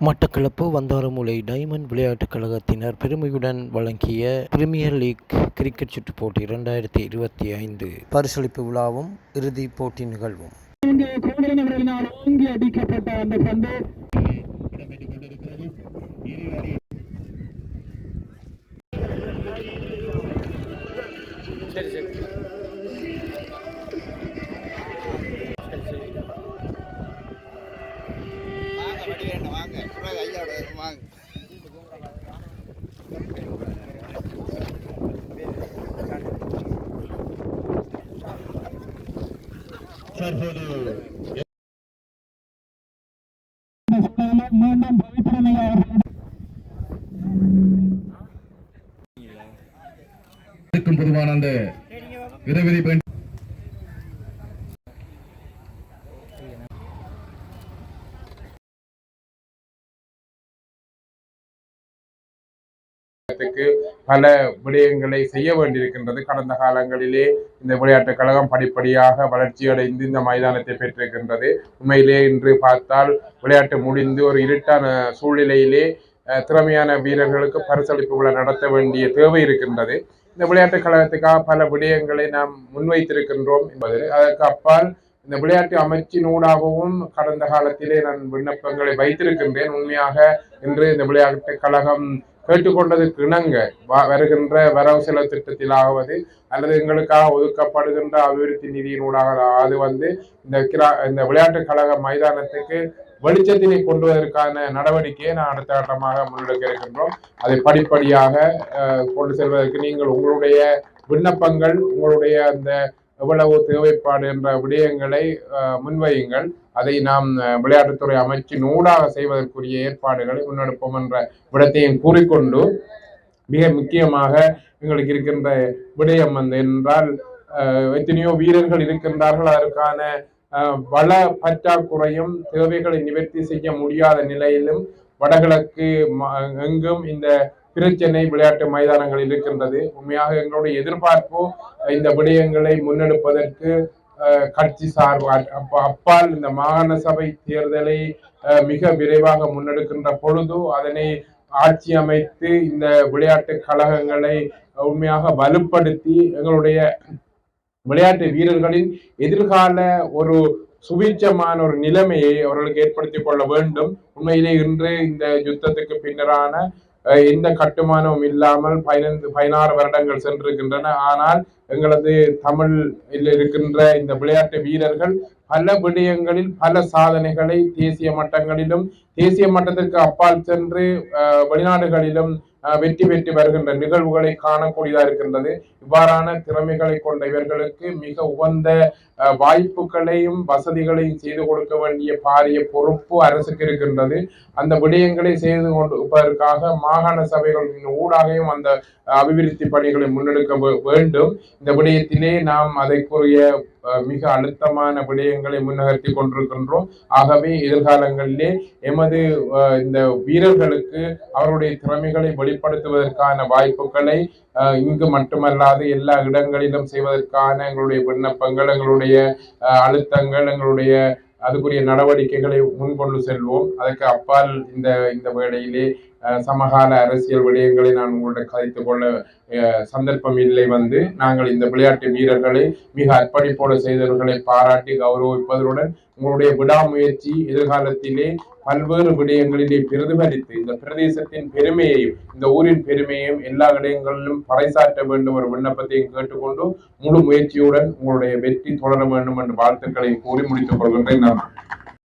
Batticaloa வந்தாரமூலை diamond விளையாட்டுக் கழகத்தினர் பெருமையுடன் வழங்கிய பிரீமியர் லீக் கிரிக்கெட் சுற்று போட்டி இரண்டாயிரத்தி இருபத்தி ஐந்து பரிசளிப்பு விழாவும் இறுதிப் போட்டி நிகழ்வும். சரி சரி. மீண்டும் பவித்ரனையா பொதுவான அந்த இறைவெளி விளையாட்டுக்கு பல விடயங்களை செய்ய வேண்டியிருக்கின்றது. கடந்த காலங்களிலே இந்த விளையாட்டுக் கழகம் படிப்படியாக வளர்ச்சியடைந்து இந்த மைதானத்தை பெற்றிருக்கின்றது. உண்மையிலே இன்று பார்த்தால் விளையாட்டு முடிந்து ஒரு இருட்டான சூழ்நிலையிலே திறமையான வீரர்களுக்கு பரிசளிப்பு விழா நடத்த வேண்டிய தேவை இருக்கின்றது. இந்த விளையாட்டுக் கழகத்துக்காக பல விடயங்களை நாம் முன்வைத்திருக்கின்றோம் என்பது. அதற்கு அப்பால் இந்த விளையாட்டு அமைச்சினூடாகவும் கடந்த காலத்திலே நான் விண்ணப்பங்களை வைத்திருக்கின்றேன். உண்மையாக இன்று இந்த விளையாட்டுக் கழகம் கேட்டுக்கொண்டதுக்கு இணங்க வ- வருகின்ற வரவு செலவு திட்டத்திலாவது அல்லது எங்களுக்காக ஒதுக்கப்படுகின்ற அபிவிருத்தி நிதியினூடாக அது வந்து இந்த கிரா இந்த விளையாட்டுக் கழக மைதானத்துக்கு வெளிச்சத்தினை கொண்டு வருவதற்கான நடவடிக்கையை நான் அடுத்த கட்டமாக முன்னெடுக்க இருக்கின்றோம். அதை படிப்படியாக கொண்டு செல்வதற்கு நீங்கள் உங்களுடைய விண்ணப்பங்கள் உங்களுடைய அந்த எவ்வளவு தேவைப்பாடு என்ற விடயங்களை அஹ், முன்வையுங்கள். அதை நாம் விளையாட்டுத்துறை அமைச்சின் ஊடாக செய்வதற்குரிய ஏற்பாடுகளை முன்னெடுப்போம் என்ற விடத்தையும் கூறிக்கொண்டு மிக முக்கியமாக எங்களுக்கு இருக்கின்ற விடயம் வந்து என்றால் அஹ், எத்தனையோ வீரர்கள் இருக்கின்றார்கள். அதற்கான அஹ், வள பற்றாக்குறையும் தேவைகளை நிவர்த்தி செய்ய முடியாத நிலையிலும் வடகிழக்கு ம- எங்கும் இந்த பிரச்சனை விளையாட்டு மைதானங்கள் இருக்கின்றது. உண்மையாக எங்களுடைய எதிர்பார்ப்பு இந்த விடயங்களை முன்னெடுப்பதற்கு கட்சி சார்பு அப்பால் இந்த மாகாண சபை தேர்தலை மிக விரைவாக முன்னெடுக்கின்ற பொழுது அதனை ஆட்சி அமைத்து இந்த விளையாட்டு கழகங்களை உண்மையாக வலுப்படுத்தி எங்களுடைய விளையாட்டு வீரர்களின் எதிர்கால ஒரு சுபீட்சமான ஒரு நிலைமையை அவர்களுக்கு ஏற்படுத்திக் கொள்ள வேண்டும். உண்மையிலே இன்று இந்த யுத்தத்துக்கு பின்னரான எந்த கட்டுமானமும் இல்லாமல் பதினைந்து பதினாறு வருடங்கள் சென்றிருக்கின்றன. ஆனால் எங்களது தமிழ் இருக்கின்ற இந்த விளையாட்டு வீரர்கள் பல விடயங்களில் பல சாதனைகளை தேசிய மட்டங்களிலும் தேசிய மட்டத்திற்கு அப்பால் சென்று அஹ், வெளிநாடுகளிலும் வெற்றி பெற்று வருகின்ற நிகழ்வுகளை காணக்கூடியதா இருக்கின்றது. இவ்வாறான திறமைகளை கொண்ட இவர்களுக்கு மிக உகந்த அஹ், வாய்ப்புகளையும் வசதிகளையும் செய்து கொடுக்க வேண்டிய பாரிய பொறுப்பு அரசுக்கு இருக்கின்றது. அந்த விடயங்களை செய்து கொண்டிருப்பதற்காக மாகாண சபைகளின் ஊடாகவும் அந்த அபிவிருத்தி பணிகளை முன்னெடுக்க வேண்டும். இந்த விடயத்திலே நாம் அதற்குரிய மிக அழுத்தமான விடயங்களை முன்னகர்த்தி கொண்டிருக்கின்றோம். ஆகவே எதிர்காலங்களிலே எமது இந்த வீரர்களுக்கு அவருடைய திறமைகளை வெளிப்படுத்துவதற்கான வாய்ப்புகளை அஹ், இங்கு மட்டுமல்லாது எல்லா இடங்களிலும் செய்வதற்கான எங்களுடைய விண்ணப்பங்கள் எங்களுடைய அஹ், அழுத்தங்கள் எங்களுடைய அதுக்குரிய நடவடிக்கைகளை முன்கொண்டு செல்வோம். அதற்கு அப்பால் இந்த இந்த வேளையிலே சமகால அரசியல் விடயங்களை நான் உங்களுடன் கதைத்துக் கொள்ள சந்தர்ப்பம் இல்லை வந்து நாங்கள் இந்த விளையாட்டு வீரர்களை மிக அர்ப்பணிப்போடு செய்தவர்களை பாராட்டி கௌரவிப்பதுடன் உங்களுடைய விடாமுயற்சி எதிர்காலத்திலே பல்வேறு விடயங்களிலே பிரதிபலித்து இந்த பிரதேசத்தின் பெருமையையும் இந்த ஊரின் பெருமையையும் எல்லா இடங்களிலும் பறைசாற்ற வேண்டும் ஒரு விண்ணப்பத்தையும் கேட்டுக்கொண்டு முழு முயற்சியுடன் உங்களுடைய வெற்றி தொடர வேண்டும் என்ற வாழ்த்துக்களை கூறி முடித்துக் கொள்கின்றேன் நான்.